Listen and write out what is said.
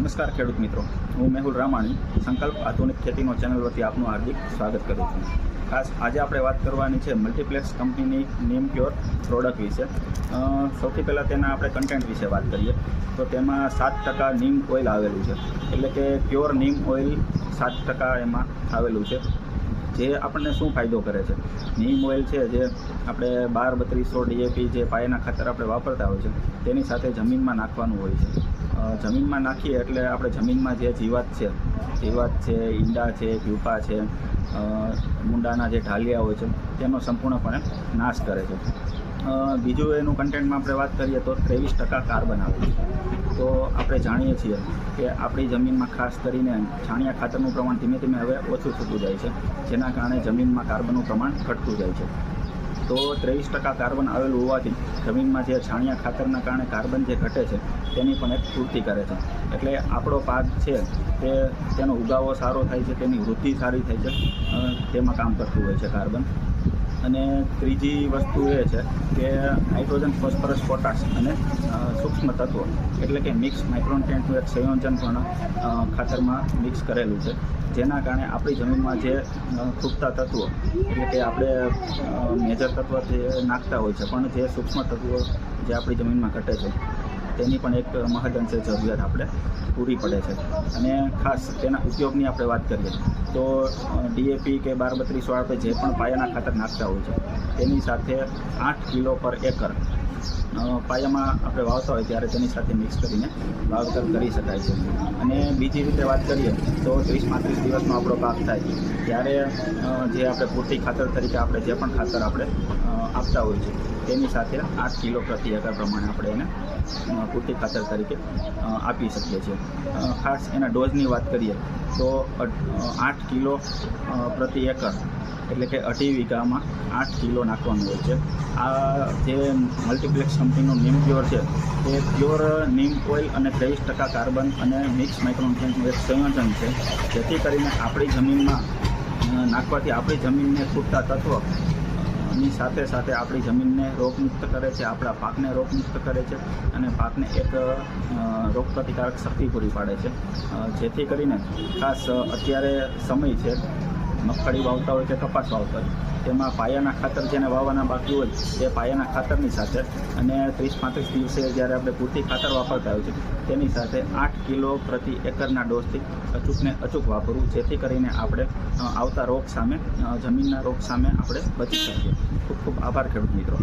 નમસ્કાર ખેડૂત મિત્રો. હું મેહુલ રામાણી, સંકલ્પ આધુનિક ખેતીનો ચેનલ વતી આપનું હાર્દિક સ્વાગત કરું છું. ખાસ આજે આપણે વાત કરવાની છે મલ્ટીપ્લેક્સ કંપનીની નેમ પ્યોર પ્રોડક્ટ વિશે. સૌથી પહેલાં તેના આપણે કન્ટેન્ટ વિશે વાત કરીએ. તો તેમાં સાત ટકા નીમ ઓઇલ આવેલું છે. એટલે કે પ્યોર નીમ ઓઇલ સાત ટકા એમાં આવેલું છે. જે આપણને શું ફાયદો કરે છે? નીમ ઓઇલ છે જે આપણે બાર બત્રીસો ડીએપી જે પાયાના ખાતર આપણે વાપરતા હોય છે, તેની સાથે જમીનમાં નાખવાનું હોય છે. જમીનમાં નાખીએ એટલે આપણે જમીનમાં જે જીવાત છે જીવાત છે, ઈંડા છે, પ્યુપા છે મુંડાના જે ઢાલિયા હોય છે, તેનો સંપૂર્ણપણે નાશ કરે છે. બીજું એનું કન્ટેન્ટમાં આપણે વાત કરીએ તો ત્રેવીસ ટકા કાર્બન આવે છે. તો આપણે જાણીએ છીએ કે આપણી જમીનમાં ખાસ કરીને છાણિયા ખાતરનું પ્રમાણ ધીમે ધીમે હવે ઓછું થતું જાય છે. જેના કારણે જમીનમાં કાર્બનનું પ્રમાણ ઘટતું જાય છે. તો ત્રેવીસ ટકા કાર્બન આવેલું હોવાથી જમીનમાં જે છાણિયા ખાતરના કારણે કાર્બન જે ઘટે છે, તેની પણ એક પૂર્તિ કરે છે. એટલે આપણો પાક છે તે, તેનો ઉગાવો સારો થાય છે, તેની વૃદ્ધિ સારી થાય છે તેમાં કામ કરતું હોય છે કાર્બન. અને ત્રીજી વસ્તુ એ છે કે નાઇટ્રોજન ફોસ્ફરસ, પોટાશ અને સૂક્ષ્મ તત્વો એટલે કે મિક્સ માઇક્રોન્ટેન્ટનું એક સંયોજન પણ ખાતરમાં મિક્સ કરેલું છે. જેના કારણે આપણી જમીનમાં જે ખૂટતા તત્વો એટલે કે આપણે મેજર તત્વ જે નાખતા હોય છે, પણ જે સૂક્ષ્મ તત્વો જે આપણી જમીનમાં ઘટે છે તેની પણ એક મહદઅંશે જરૂરિયાત આપણે પૂરી પડે છે. અને ખાસ તેના ઉપયોગની આપણે વાત કરીએ, તો ડીએપી કે બાર બત્રીસો આપણે જે પણ પાયાના ખાતર નાખતા હોય છે, તેની સાથે આઠ કિલો પર એકર પાયામાં આપણે વાવતા હોય ત્યારે તેની સાથે મિક્સ કરીને વાવેતર કરી શકાય છે. અને બીજી રીતે વાત કરીએ તો ત્રીસ પાંત્રીસ દિવસમાં આપણો પાક થાય ત્યારે જે આપણે પૂરતી ખાતર તરીકે આપણે જે પણ ખાતર આપણે આપતા હોય છે, તેની સાથે આઠ કિલો પ્રતિ એકર પ્રમાણે આપણે એને પૂરતી ખાતર તરીકે આપી શકીએ છીએ. ખાસ એના ડોઝની વાત કરીએ તો આઠ કિલો પ્રતિ એકર એટલે કે અઢી વીઘામાં આઠ કિલો નાખવાનું હોય છે. આ જે મલ્ટીપ્લેક્સ કંપનીનું નીમ પ્યોર છે તે પ્યોર નીમ ઓઇલ અને ત્રેવીસ ટકા કાર્બન અને મિક્સ માઇક્રોન્યુટ્રન્ટનું એક સંયોજન છે. જેથી કરીને આપણી જમીનમાં નાખવાથી આપણી જમીનને ખૂટતા તત્વો ની સાથે સાથે આપણી જમીનને રોગમુક્ત કરે છે, આપણા પાકને રોગમુક્ત કરે છે અને પાકને એક રોગપ્રતિકારક શક્તિ પૂરી પાડે છે. જેથી કરીને ખાસ અત્યારે સમય છે મગફળી વાવતા હોય કે કપાસ વાવતા હોય. તેમાં પાયાના ખાતર જેને વાવવાના બાકી હોય તે પાયાના ખાતરની સાથે અને ત્રીસ પાંત્રીસ દિવસે જ્યારે આપણે પૂરતી ખાતર વાપરતા હોય છે, તેની સાથે આઠ કિલો પ્રતિ એકરના ડોઝથી અચૂકને અચૂક વાપરવું, જેથી કરીને આપણે આવતા રોગ સામે જમીનના રોગ સામે આપણે બચી શકીએ. ખૂબ ખૂબ આભાર ખેડૂત મિત્રો.